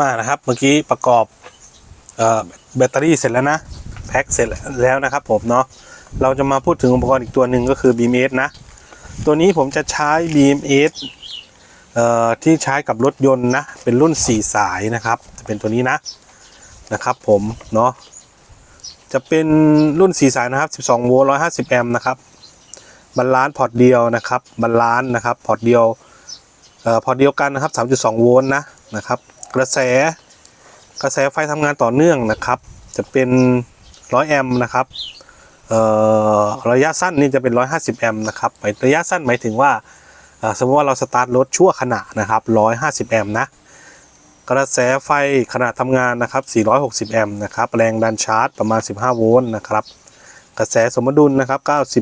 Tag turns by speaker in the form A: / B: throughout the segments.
A: มานะครับ เมื่อกี้ประกอบออแบตเตอรี่เสร็จแล้วนะแพ็คเสร็จแล้วนะครับผมเนาะเราจะมาพูดถึงอุปกรณ์อีกตัวหนึ่งก็คือ BMS นะ ตัวนี้ผมจะใช้ BMS เอ่อที่ใช้กับรถยนต์นะ เป็นรุ่น 4 สายนะครับ จะเป็นตัวนี้นะนะครับผมเนาะจะเป็นรุ่น 4 สายนะครับ 12 โวลต์ 150 แอมป์นะครับบรรลานพอร์ตเดียวนะครับบรรลานนะครับพอร์ตเดียวพอร์ตเดียวกันนะครับ 3.2 โวลต์นะนะครับ กระแส กระแสไฟทำงานต่อเนื่องนะครับ จะเป็น100แอมป์นะครับระยะสั้นนี่จะเป็น 150 แอมป์นะครับหมายระยะสั้นหมายถึงว่าสมมติว่าเราสตาร์ทรถชั่วขณะนะครับ 150 แอมป์นะ กระแสไฟขณะทำงานนะครับ 460 แอมป์นะครับ แรงดันชาร์จประมาณ 15 โวลต์นะครับ กระแสสมดุลนะครับ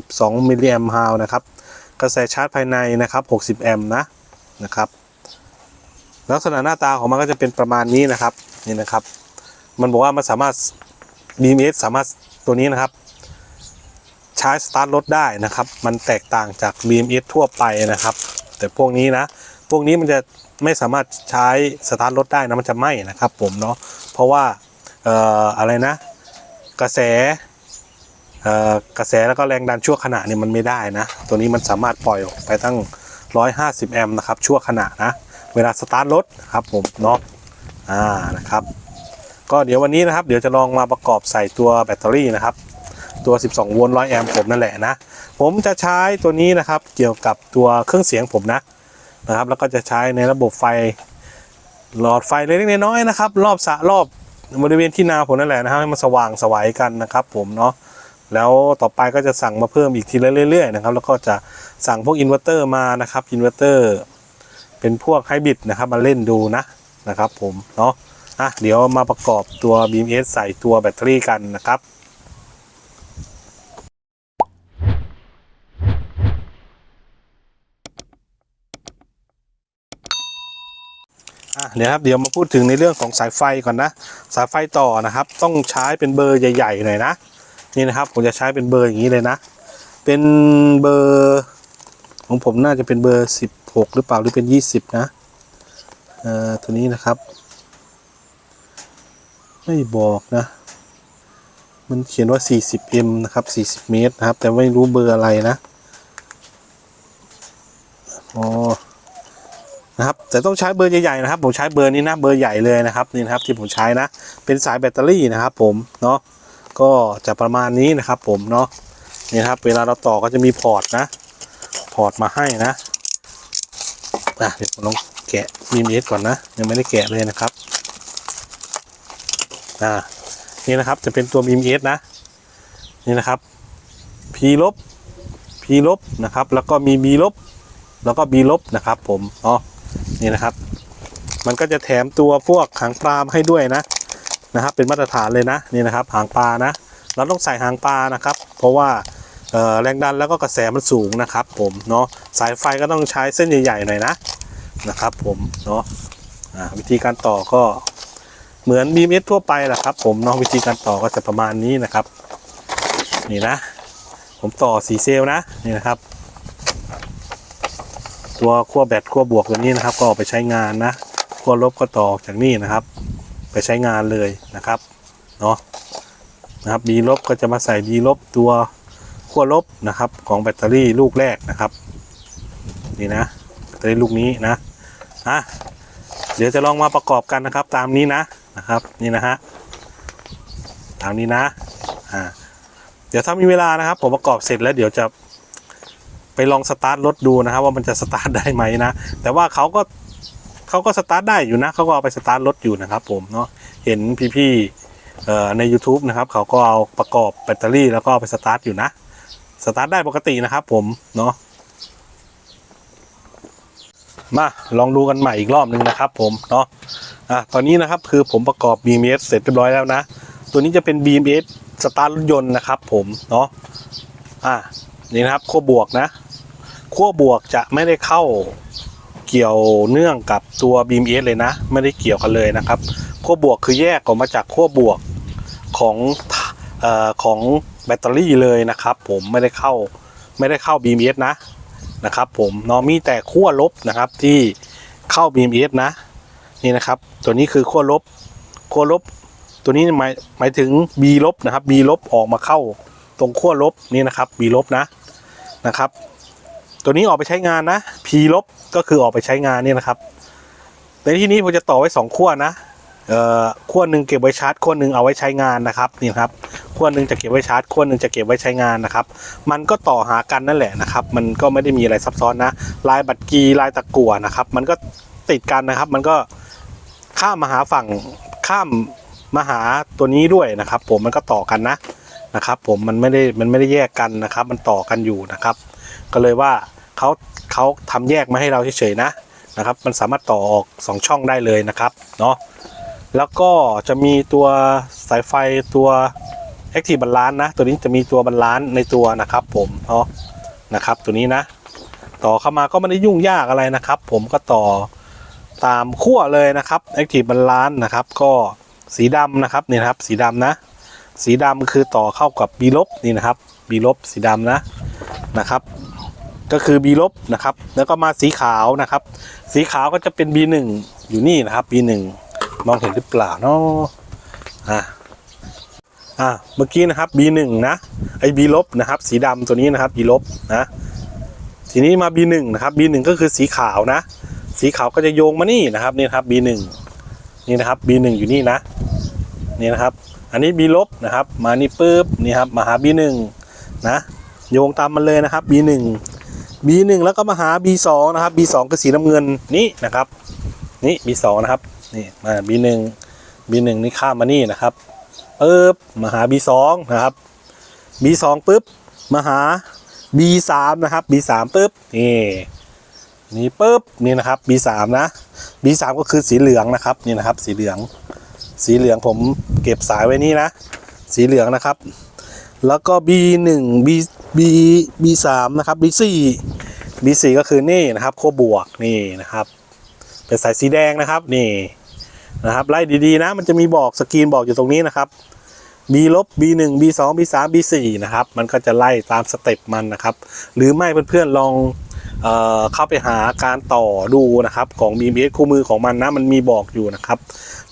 A: 92 มิลลิแอมป์ฮาวนะครับ กระแสชาร์จภายในนะครับ 60 แอมป์นะนะครับ ลักษณะหน้าตาของมันก็จะเป็นประมาณนี้นะครับนี่นะครับ มันบอกว่ามันสามารถ BMS สามารถตัวนี้นะครับ ใช้สตาร์ทรถได้นะครับ มันแตกต่างจาก BMS ทั่วไปนะครับ แต่พวกนี้นะ พวกนี้มันจะไม่สามารถใช้สตาร์ทรถได้นะมันจะไหม้นะครับ ผมเนาะเพราะว่าเอ่ออะไรนะ กระแสกระแสแล้วก็แรงดันชั่วขณะเนี่ยมันไม่ได้นะ ตัวนี้มันสามารถปล่อยออกไปตั้ง 150 แอมป์นะครับชั่วขณะนะ เวลาสตาร์ทรถครับผมเนาะอ่านะครับ ก็เดี๋ยววันนี้นะครับ เดี๋ยวจะลองมาประกอบใส่ตัวแบตเตอรี่นะครับ ตัว 12 โวลต์100 แอมป์ผมนั่นแหละนะ ผมจะใช้ตัวนี้นะครับ เกี่ยวกับตัวเครื่องเสียงผมนะนะครับ แล้วก็จะใช้ในระบบไฟหลอดไฟเล็กๆน้อยๆนะครับ รอบสะรอบบริเวณที่นาผมนั่นแหละนะครับให้มันสว่างสวัยกันนะครับ ผมเนาะแล้วต่อไปก็จะสั่งมาเพิ่มอีกทีละเรื่อยๆนะครับ แล้วก็จะสั่งพวกอินเวอร์เตอร์มานะครับอินเวอร์เตอร์ เป็นพวกไฮบริดนะครับมาเล่นดูนะนะครับ ผมเนาะอะเดี๋ยวมาประกอบตัว BMS ใส่ตัวแบตเตอรี่กันนะครับอะเดี๋ยวครับเดี๋ยวมาพูดถึงในเรื่องของสายไฟก่อนนะ สายไฟต่อนะครับ ต้องใช้เป็นเบอร์ใหญ่ๆหน่อยนะนี่นะครับ ผมจะใช้เป็นเบอร์อย่างนี้เลยนะ เป็นเบอร์ของผมน่าจะเป็นเบอร์สิบ 6 หรือเปล่าหรือเป็น 20 นะเอ่อตัวนี้นะครับ ไม่บอกนะ มันเขียนว่า 40m นะครับ 40 เมตรนะครับ แต่ไม่รู้เบอร์อะไรนะอ๋อนะครับแต่ต้องใช้เบอร์ใหญ่ๆนะครับ ผมใช้เบอร์นี้นะเบอร์ใหญ่เลยนะครับนี่นะครับที่ผมใช้นะ เป็นสายแบตเตอรี่นะครับ ผมเนาะก็จะประมาณนี้นะครับ ผมเนาะนี่ครับ เวลาเราต่อก็จะมีพอร์ตนะ พอร์ตมาให้นะ อะเดี๋ยวผมลองแกะมีเมสก่อนนะ ยังไม่ได้แกะเลยนะครับอ่านี่นะครับจะเป็นตัวมีเอสนะ นี่นะครับ P ลบ P ลบนะครับ แล้วก็มี B ลบ แล้วก็ B ลบนะครับผมเนาะนี่นะครับ มันก็จะแถมตัวพวกหางปลามให้ด้วยนะนะครับ เป็นมาตรฐานเลยนะนี่นะครับ หางปลานะ เราต้องใส่หางปลานะครับ เพราะว่า แรงดันแล้วก็กระแสมันสูงนะครับ ผมเนาะสายไฟก็ต้องใช้เส้นใหญ่ๆหน่อยนะนะครับ ผมเนาะวิธีการต่อก็เหมือน BMS ทั่วไปแหละครับ ผมเนาะวิธีการต่อก็จะประมาณนี้นะครับ นี่นะ ผมต่อ4เซลนะนี่นะครับ ตัวขั้วแบตขั้วบวกตัวนี้นะครับ ก็เอาไปใช้งานนะขั้วลบก็ต่อจากนี่นะครับ ไปใช้งานเลยนะครับเนาะนะครับ B ลบก็จะมาใส่ B ลบตัว ขั้วลบนะครับ ของแบตเตอรี่ลูกแรกนะครับ นี่นะแบตเตอรี่ลูกนี้นะอะเดี๋ยวจะลองมาประกอบกันนะครับ ตามนี้นะนะครับ นี่นะฮะตามนี้นะอ่าเดี๋ยวถ้ามีเวลานะครับ ผมประกอบเสร็จแล้วเดี๋ยวจะไปลองสตาร์ทรถดูนะครับ ว่ามันจะสตาร์ทได้ไหมนะแต่ว่าเขาก็เขาก็สตาร์ทได้อยู่นะเขาก็เอาไปสตาร์ทรถอยู่นะครับ ผมเนาะเห็นพี่ๆเอ่อใน YouTube นะครับ เขาก็เอาประกอบแบตเตอรี่แล้วก็เอาไปสตาร์ทอยู่นะ สตาร์ทได้ปกตินะครับผมเนาะมาลองดูกันใหม่อีกรอบหนึ่งนะครับ ผมเนาะอะตอนนี้นะครับคือผมประกอบ BMS เสร็จเรียบร้อยแล้วนะ ตัวนี้จะเป็น BMS สตาร์ทรถยนต์นะครับ ผมเนาะอะนี่นะครับขั้วบวกนะขั้วบวกจะไม่ได้เข้าเกี่ยวเนื่องกับตัว BMS เลยนะ ไม่ได้เกี่ยวกันเลยนะครับขั้วบวกคือแยกออกมาจากขั้วบวกของ ของแบตเตอรี่เลยนะครับ ผมไม่ได้เข้าไม่ได้เข้า BMS นะนะครับผมเนาะมีแต่ขั้วลบนะครับที่เข้า BMS นะนี่นะครับ ตัวนี้คือขั้วลบขั้วลบ ตัวนี้หมายหมายถึง B ลบนะครับ B ลบออกมาเข้าตรงขั้วลบนี่นะครับ B ลบนะนะครับ ตัวนี้ออกไปใช้งานนะ P ลบก็คือออกไปใช้งานนี่นะครับ ในที่นี้ผมจะต่อไว้สองขั้วนะเอ่อขั้วหนึ่งเก็บไว้ชาร์จขั้วหนึ่งเอาไว้ใช้งานนะครับนี่ครับ ขั้วหนึ่งจะเก็บไว้ชาร์จขั้วหนึ่งจะเก็บไว้ใช้งานนะครับ มันก็ต่อหากันนั่นแหละนะครับ มันก็ไม่ได้มีอะไรซับซ้อนนะลายบัตรกีลายตะกั่วนะครับ มันก็ติดกันนะครับ มันก็ข้ามมาหาฝั่งข้ามมาหาตัวนี้ด้วยนะครับ ผมมันก็ต่อกันนะนะครับ ผมมันไม่ได้มันไม่ได้แยกกันนะครับ มันต่อกันอยู่นะครับ ก็เลยว่าเขาเขาทำแยกมาให้เราเฉยๆนะนะครับ มันสามารถต่อออก 2 ช่องได้เลยนะครับเนาะแล้วก็จะมีตัวสายไฟตัว Active Balance นะ ตัวนี้จะมีตัวบาลานซ์ในตัวนะครับ ผมเนาะนะครับ ตัวนี้นะ ต่อเข้ามาก็ไม่ได้ยุ่งยากอะไรนะครับ ผมก็ต่อตามขั้วเลยนะครับ Active Balance นะครับ ก็สีดำนะครับนี่นะครับ สีดำนะ สีดำคือต่อเข้ากับ B ลบนี่นะครับ B ลบสีดำนะนะครับ ก็คือ B ลบนะครับ แล้วก็มาสีขาวนะครับ สีขาวก็จะเป็น B1 อยู่นี่นะครับ B1 มองเห็นหรือเปล่าเนาะอะ อ่าเมื่อกี้นะครับ B1 นะไอ้ B ลบนะครับ สีดำตัวนี้นะครับ B ลบนะทีนี้มา B1 นะครับ B1 ก็คือสีขาวนะ สีขาวก็จะโยงมานี่นะครับนี่นะครับ B1 นี่นะครับ B1 อยู่นี่นะนี่นะครับ อันนี้ B ลบนะครับ มานี่ปุ๊บนี่ครับมาหา B1 นะโยงตามมันเลยนะครับ B1 B1 แล้วก็มาหา B2 นะครับ B2 คือสีน้ำเงินนี่นะครับ นี่ B2 นะครับนี่มา B1 B1 นี่ข้ามมานี่นะครับ ปึ๊บมาหา B2 นะครับ B2 ปึ๊บมาหา B3 นะครับ B3 ปึ๊บนี่นี่ปึ๊บนี่นะครับ B3 นะ B3 ก็คือสีเหลืองนะครับนี่นะครับ สีเหลือง สีเหลืองผมเก็บสายไว้นี่นะ สีเหลืองนะครับ แล้วก็ B1 B B B3 นะครับ B4 B4 ก็คือนี่นะครับขั้วบวกนี่นะครับ เป็นสายสีแดงนะครับนี่ นะครับไล่ดีๆนะ มันจะมีบอกสกรีนบอกอยู่ตรงนี้นะครับ B ลบ B1 B2 B3 B4 นะครับ มันก็จะไล่ตามสเต็ปมันนะครับ หรือไม่เพื่อนๆลองเออเข้าไปหาการต่อดูนะครับของ BMS คู่มือของมันนะ มันมีบอกอยู่นะครับ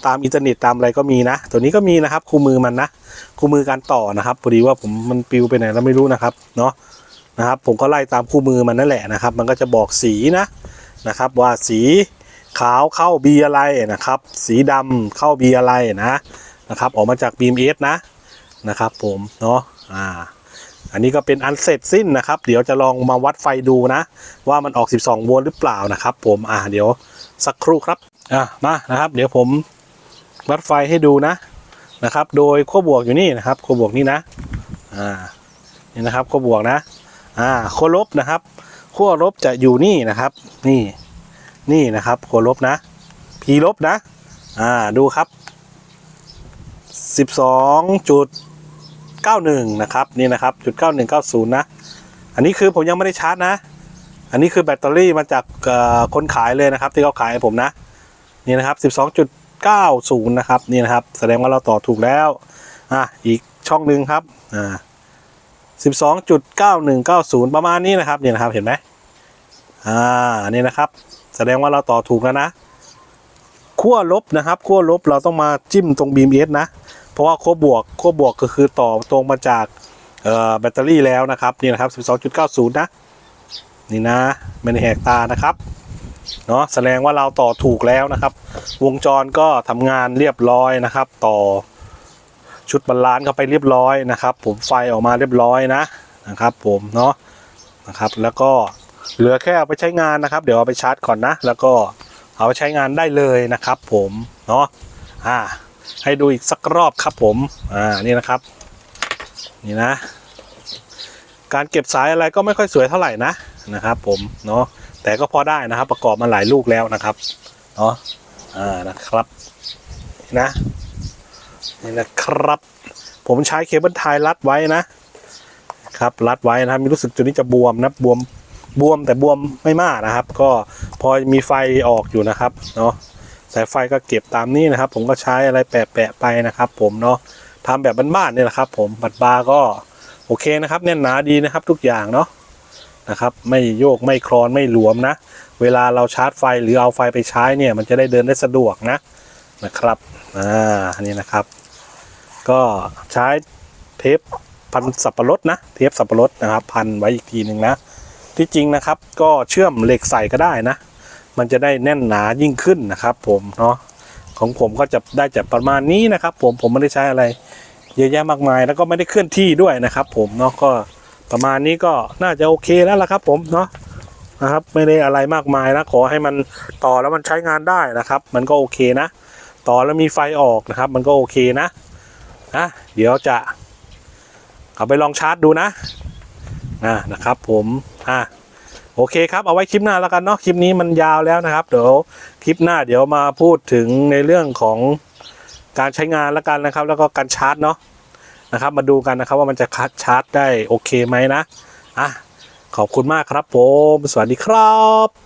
A: ตามอินเทอร์เน็ตตามอะไรก็มีนะ ตัวนี้ก็มีนะครับ คู่มือมันนะ คู่มือการต่อนะครับพอดีว่าผมมันปิวไปไหนแล้วไม่รู้นะครับเนาะนะครับ ผมก็ไล่ตามคู่มือมันนั่นแหละนะครับ มันก็จะบอกสีนะนะครับ ว่าสี ขาวเข้า B อะไรนะครับ สีดำเข้า B อะไรนะนะครับ ออกมาจาก BMS นะนะครับ ผมเนาะอ่าอันนี้ก็เป็นอันเสร็จสิ้นนะครับ เดี๋ยวจะลองมาวัดไฟดูนะ ว่ามันออก 12 โวลต์หรือเปล่านะครับ ผมอ่าเดี๋ยวสักครู่ครับอะมานะครับ เดี๋ยวผมวัดไฟให้ดูนะนะครับ โดยขั้วบวกอยู่นี่นะครับขั้วบวกนี่นะอ่านี่นะครับขั้วบวกนะอ่าขั้วลบนะครับขั้วลบจะอยู่นี่นะครับ นี่ นี่นะครับขั้วลบนะ P ลบนะ อ่าดูครับสิบสองจุดเก้าหนึ่งนะครับนี่นะครับจุดเก้าหนึ่งเก้าศูนย์นะ อันนี้คือผมยังไม่ได้ชาร์จนะ อันนี้คือแบตเตอรี่มาจากคนขายเลยนะครับ ที่เขาขายให้ผมนะ นี่นะครับสิบสองจุด90 นะครับนี่นะครับ แสดงว่าเราต่อถูกแล้วอะอีกช่องหนึ่งครับอ่า12.9190 ประมาณนี้นะครับนี่นะครับเห็นไหมอ่านี่นะครับ แสดงว่าเราต่อถูกแล้วนะขั้วลบนะครับขั้วลบเราต้องมาจิ้มตรง BMS นะ เพราะว่าขั้วบวกขั้วบวกก็คือต่อตรงมาจากแบตเตอรี่แล้วนะครับนี่นะครับ 12.90 นะนี่นะไม่ได้แหกตานะครับเนาะแสดงว่าเราต่อถูกแล้วนะครับ วงจรก็ทำงานเรียบร้อยนะครับ ต่อชุดบรรลานซ์เข้าไปเรียบร้อยนะครับ ผมไฟออกมาเรียบร้อยนะนะครับ ผมเนาะนะครับ แล้วก็ เหลือแค่เอาไปใช้งานนะครับ เดี๋ยวเอาไปชาร์จก่อนนะ แล้วก็เอาไปใช้งานได้เลยนะครับ ผมเนาะอ่า ให้ดูอีกสักรอบครับผมอ่านี่นะครับ นี่นะ การเก็บสายอะไรก็ไม่ค่อยสวยเท่าไหร่นะนะครับ ผมเนาะแต่ก็พอได้นะครับ ประกอบมาหลายลูกแล้วนะครับเนาะอ่านะครับนะนี่นะครับ ผมใช้เคเบิลไทยรัดไว้นะครับ รัดไว้นะครับมีรู้สึกจุดนี้จะบวมนะบวม บวมแต่บวมไม่มากนะครับ ก็พอมีไฟออกอยู่นะครับเนาะสายไฟก็เก็บตามนี้นะครับ ผมก็ใช้อะไรแปะๆไปนะครับ ผมเนาะทำแบบบ้านๆเนี่ยแหละครับ ผมบัดบาร์ก็โอเคนะครับแน่นหนาดีนะครับทุกอย่างเนาะนะครับ ไม่โยกไม่คลอนไม่หลวมนะ เวลาเราชาร์จไฟหรือเอาไฟไปใช้เนี่ย มันจะได้เดินได้สะดวกนะนะครับอ่าอันนี้นะครับ ก็ใช้เทปพันสับปะรดนะ เทปสับปะรดนะครับ พันไว้อีกทีหนึ่งนะ ที่จริงนะครับก็เชื่อมเหล็กใส่ก็ได้นะ มันจะได้แน่นหนายิ่งขึ้นนะครับผมเนาะของผมก็จะได้จากประมาณนี้นะครับ ผมผมไม่ได้ใช้อะไรเยอะแยะมากมายแล้วก็ไม่ได้เคลื่อนที่ด้วยนะครับ ผมเนาะก็ประมาณนี้ก็น่าจะโอเคแล้วล่ะครับ ผมเนาะนะครับ ไม่ได้อะไรมากมายนะขอให้มันต่อแล้วมันใช้งานได้นะครับ มันก็โอเคนะ ต่อแล้วมีไฟออกนะครับ มันก็โอเคนะนะเดี๋ยวจะเอาไปลองชาร์จดูนะ อ่านะครับผมอ่าโอเคครับเอาไว้คลิปหน้าแล้วกันเนาะคลิปนี้มันยาวแล้วนะครับเดี๋ยวคลิปหน้าเดี๋ยวมาพูดถึงในเรื่องของการใช้งานแล้วกันนะครับ แล้วก็การชาร์จเนาะนะครับ มาดูกันนะครับว่ามันจะชาร์จได้โอเคไหมนะอะขอบคุณมากครับผม สวัสดีครับ